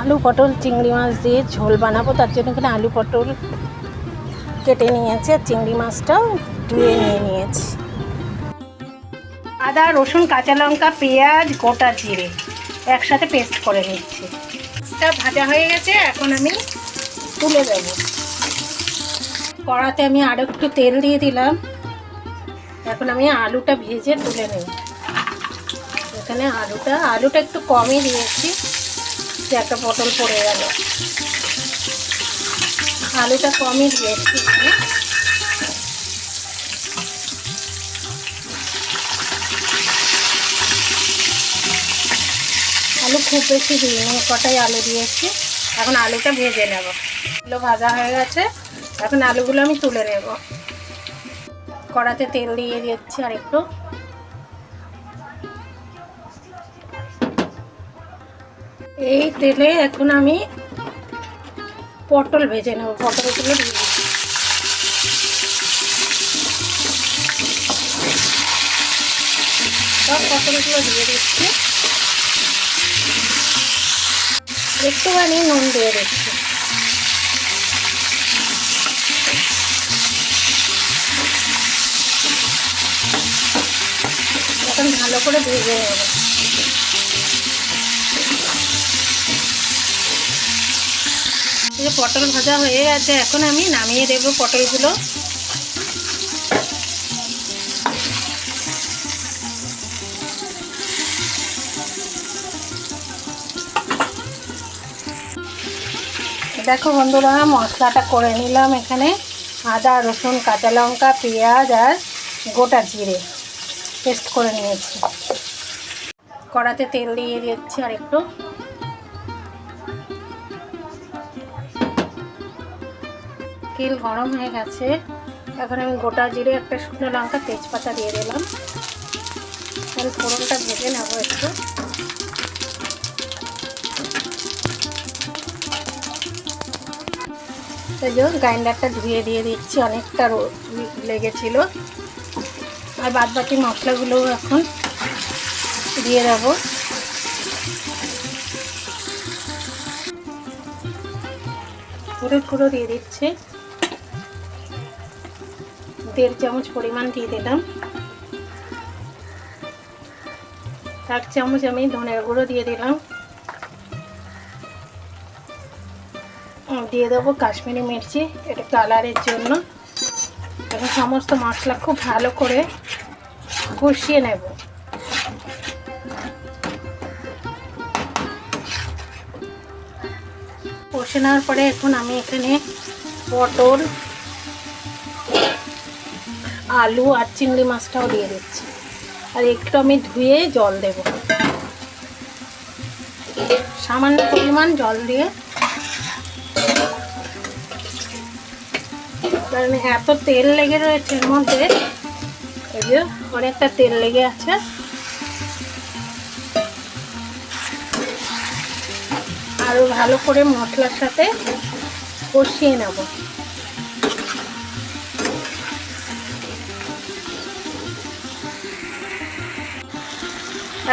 আলু পটল চিংড়ি মাছ দিয়ে ঝোল বানাবো, তার জন্য এখানে আলু পটল কেটে নিয়েছি আর চিংড়ি মাছটাও ধুয়ে নিয়ে নিয়েছি। আদা, রসুন, কাঁচা লঙ্কা, পেঁয়াজ, গোটা জিরে একসাথে পেস্ট করে নিচ্ছি। মাছটা ভাজা হয়ে গেছে, এখন আমি তুলে দেবো কড়াতে আমি আরও একটু তেল দিয়ে দিলাম। এখন আমি আলুটা ভেজে তুলে নেব। এখানে আলুটা আলুটা একটু কমই দিয়েছি। একটা পটল পড়ে গেল। আলুটা কমই দিয়েছি আলু খুব বেশি দিইনি, কটাই আলু দিয়েছি। এখন আলুটা ভেজে নেব। এগুলো ভাজা হয়ে গেছে, এখন আলুগুলো আমি তুলে নেব। কড়াতে তেল দিয়ে দিচ্ছি আর একটু এই তেলে এখন আমি পটল ভেজে নেব পটলগুলো দিচ্ছি। সব পটলগুলো দিয়ে দিচ্ছি। একটুখানি নুন দিয়ে দিচ্ছি। এখন ভালো করে ভেজে নেব। যে পটল ভাজা হয়ে গেছে। এখন আমি নামিয়ে দেবো পটলগুলো। দেখো বন্ধুরা, মশলাটা করে নিলাম এখানে। আদা, রসুন, কাঁচা লঙ্কা, পেঁয়াজ আর গোটা জিরে পেস্ট করে নিয়েছি। কড়াতে তেল দিয়ে দিচ্ছি আর একটু তেল গরম হয়ে গেছে। এখন আমি গোটা জিরে একটা শুকনো লঙ্কা তেজপাতা দিয়ে দিলাম। তাহলে ফোড়নটা ভেজে নেব একটু। গ্রাইন্ডারটা ধুয়ে দিয়ে দিচ্ছি, অনেকটা লেগেছিল। আর বাদ বাকি মশলাগুলো এখন দিয়ে দেবো। হলুদ গুঁড়ো দিয়ে দিচ্ছি। দেড় চামচ পরিমাণ দিয়ে দিলাম। এক চামচ আমি ধনের গুঁড়ো দিয়ে দিলাম। দিয়ে দেবো কাশ্মীরি মির্চি, এটা কালারের জন্য। এখন সমস্ত মশলা খুব ভালো করে কষিয়ে নেব। কষে নেওয়ার পরে এখন আমি এখানে পটল আলু আর চিংড়ি মাছটাও দিয়ে দিচ্ছি। আর একটু আমি ধুয়ে জল দেব। সামান্য পরিমাণ জল দিয়ে। কারণ এত তেল লেগে রয়েছে এর মধ্যে, এই যে অনেকটা তেল লেগে আছে। আরও ভালো করে মশলার সাথে কষিয়ে নেব।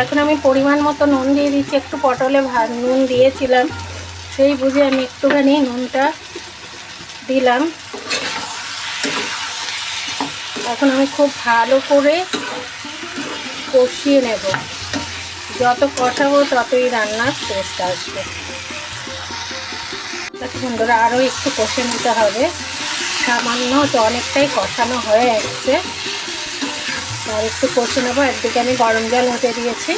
এখন আমি পরিমাণ মতো নুন দিয়ে দিচ্ছি, একটু পটলে ভাত নুন দিয়েছিলাম। সেই বুঝে আমি একটুখানি নুনটা দিলাম। এখন আমি খুব ভালো করে কষিয়ে নেব। যত কষাবো ততই রান্নার টেস্ট আসবে। বন্ধুরা আরও একটু কষে নিতে হবে। সামান্য তো অনেকটাই কষানো হয়ে এসছে। আর একটু কষে নেব। একদিকে আমি গরম জল হতে দিয়েছি।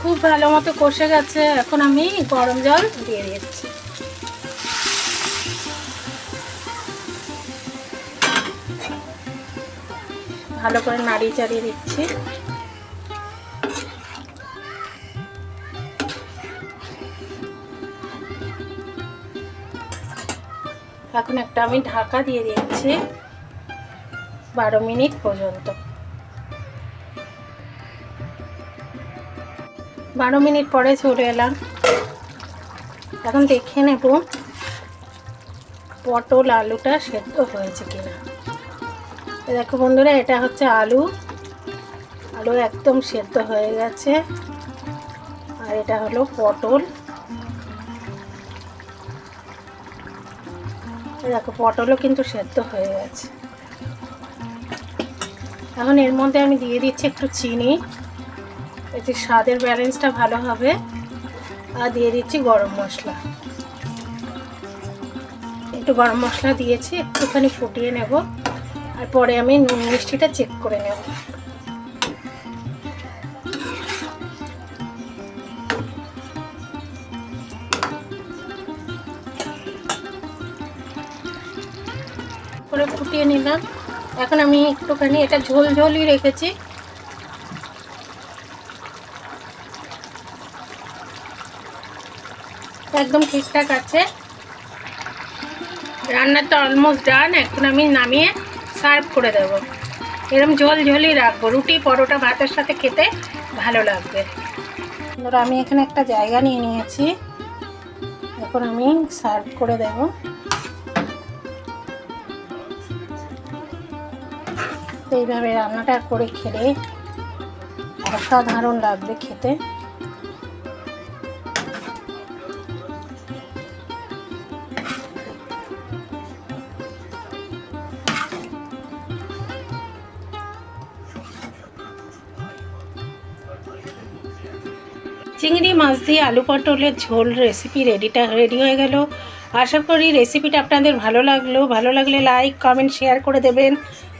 খুব ভালো মতো কষে গেছে। এখন আমি গরম জল দিয়ে দিচ্ছি। ভালো করে নাড়িয়ে চাড়িয়ে দিচ্ছি। এখন একটা আমি ঢাকা দিয়ে দিচ্ছি বারো মিনিট পর্যন্ত। বারো মিনিট পরে চলে এলাম। এখন দেখে নেব পটল আলুটা সেদ্ধ হয়েছে কিনা। দেখো বন্ধুরা, এটা হচ্ছে আলু। আলু একদম সেদ্ধ হয়ে গেছে। আর এটা হলো পটল। দেখো, পটলও কিন্তু সেদ্ধ হয়ে গেছে। এখন এর মধ্যে আমি দিয়ে দিচ্ছি একটু চিনি। এতে স্বাদের ব্যালেন্সটা ভালো হবে। আর দিয়ে দিচ্ছি গরম মশলা। একটু গরম মশলা দিয়েছি, একটুখানি ফুটিয়ে নেব। আর পরে আমি নুন মিষ্টিটা চেক করে নেব। করে ফুটিয়ে নিলাম। এখন আমি একটুখানি এটা ঝোল ঝোলই রেখেছি। একদম ঠিকঠাক আছে। রান্নাটা অলমোস্ট ডান এখন আমি নামিয়ে সার্ভ করে দেবো। এরকম ঝোল ঝোলই রাখব। রুটি, পরোটা, ভাতের সাথে খেতে ভালো লাগবে। আমি এখানে একটা জায়গা নিয়ে নিয়েছি। এখন আমি সার্ভ করে দেবো। এইভাবে রান্নাটা করে খেলে অসাধারণ লাগবে খেতে। চিংড়ি মাছ দিয়ে আলু পটলের ঝোল রেসিপি রেডিটা রেডি হয়ে গেল। আশা করি রেসিপিটা আপনাদের ভালো লাগল। ভালো লাগলে লাইক কমেন্ট শেয়ার করে দেবেন।